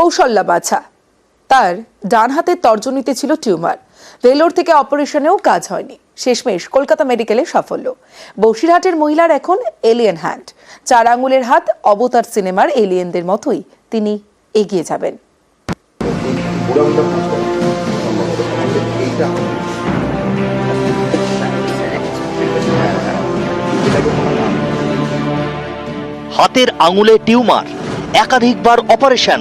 কৌশল্যা বাছা। তার ডান হাতের তর্জনীতে ছিল টিউমার। ভেলোর থেকে অপারেশনেও কাজ হয়নি। শেষমেশ কলকাতা মেডিকেলে সাফল্য। বসিরহাটের মহিলার এখন এলিয়েন হ্যান্ড চার আঙুলের হাত অবতার সিনেমার এলিয়েনদের মতোই তিনি এগিয়ে যাবেন। হাতের আঙুলে টিউমার, একাধিকবার অপারেশন।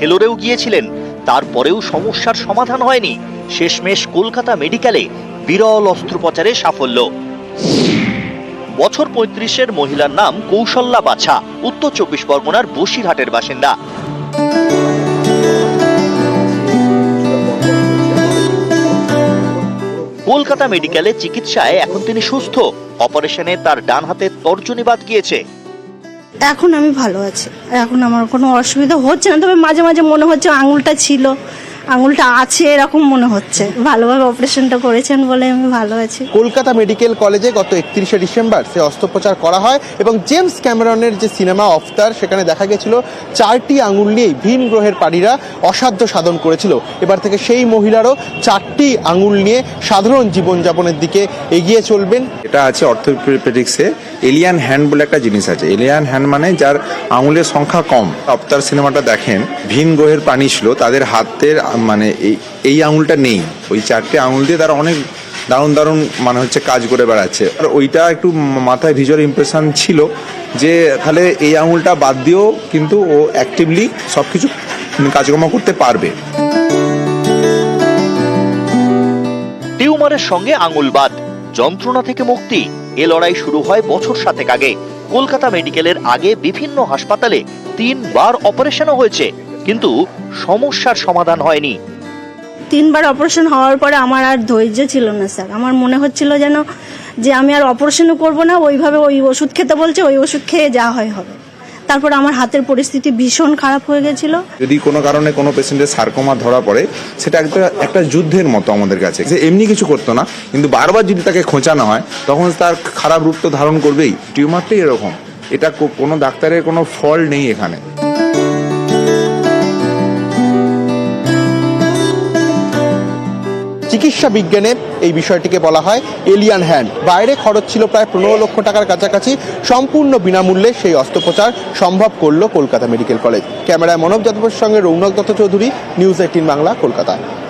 ভেলোরেও গিয়েছিলেন। তারপরেও সমস্যার সমাধান হয়নি। শেষমেশ কলকাতা মেডিকেলে বিরল অস্ত্রোপচারে সাফল্য। বছর পঁয়ত্রিশের মহিলার নাম কৌশল্যা বাছা, উত্তর চব্বিশ পরগনার বসিরহাটের বাসিন্দা। কলকাতা মেডিকেলে চিকিৎসায় এখন তিনি সুস্থ। অপারেশনে তার ডান হাতে তর্জনী বাদ গিয়েছে। এখন আমি ভালো আছি। এখন আমার কোনো অসুবিধা হচ্ছে না, তবে মাঝে মাঝে মনে হচ্ছে আঙুলটা ছিল। আঙুলটা আছে এরকম মনে হচ্ছে। ভালোভাবে অপারেশনটা করেছেন বলে আমি ভালো আছি। কলকাতা মেডিকেল কলেজে গত একত্রিশে ডিসেম্বর সে অস্ত্রোপচার করা হয় এবং জেমস ক্যামেরনের যে সিনেমা অফতার সেখানে দেখা গেছিল চারটি আঙুল নিয়েই ভিন গ্রহের পাড়িরা অসাধ্য সাধন করেছিল। এবার থেকে সেই মহিলারও চারটি আঙুল নিয়ে সাধারণ জীবনযাপনের দিকে এগিয়ে চলবেন। এটা আছে অর্থোপেডিক্সে এলিয়ান হ্যান্ড বলে একটা জিনিস আছে। এলিয়ান হ্যান্ড মানে যার আঙুলের সংখ্যা কম। আফতার সিনেমাটা দেখেন ভিন গ্রহের প্রাণী ছিল তাদের হাতের মানে এই- এই আঙুলটা নেই। ওই চারটে আঙুল দিয়ে তারা অনেক দারুণ দারুণ মানে হচ্ছে কাজ করে বেড়াচ্ছে। আর ওইটা একটু মাথায় ভিজুয়াল ইমপ্রেশন ছিল যে তাহলে এই আঙুলটা বাদ দিয়েও কিন্তু ও অ্যাক্টিভলি সব কিছু কাজকর্ম করতে পারবে। টিউমারের সঙ্গে আঙুল বাদ, যন্ত্রণা থেকে মুক্তি। এ লড়াই শুরু হয় বছর সাতেক আগে। কলকাতা মেডিকেলের আগে বিভিন্ন হাসপাতালে তিনবার অপারেশনও হয়েছে। কিন্তু সমস্যার সমাধান হয়নি। তিনবার অপারেশন হওয়ার পরে আমার আর ধৈর্য ছিল না স্যার। আমার মনে হচ্ছিল যেন যে আমি আর অপারেশনও করব না ওইভাবে ওই ওষুধ খেতে বলছে ওই ওষুধ খেয়ে যা হয় হবে। তারপর আমার হাতের পরিস্থিতি ভীষণ খারাপ হয়ে গেছিল। যদি কোনো কারণে কোনো পেশেন্টের সার্কোমা ধরা পড়ে সেটা একটা একটা যুদ্ধের মতো আমাদের কাছে। যে এমনি কিছু করতো না কিন্তু বারবার যদি তাকে খোঁচানো হয় তখন তার খারাপ রূপ তো ধারণ করবেই। টিউমারটাই এরকম। এটা কোনো ডাক্তারের কোনো ফল নেই এখানে। চিকিৎসা বিজ্ঞানে এই বিষয়টিকে বলা হয় এলিয়ান হ্যান্ড বাইরে খরচ ছিল প্রায় পনেরো লক্ষ টাকার কাছাকাছি। সম্পূর্ণ বিনামূল্যে সেই অস্ত্রোপচার সম্ভব করল কলকাতা মেডিকেল কলেজ। ক্যামেরায় মনব যাদবের সঙ্গে রৌনক দত্ত চৌধুরী, নিউজ এইটিন বাংলা, কলকাতা।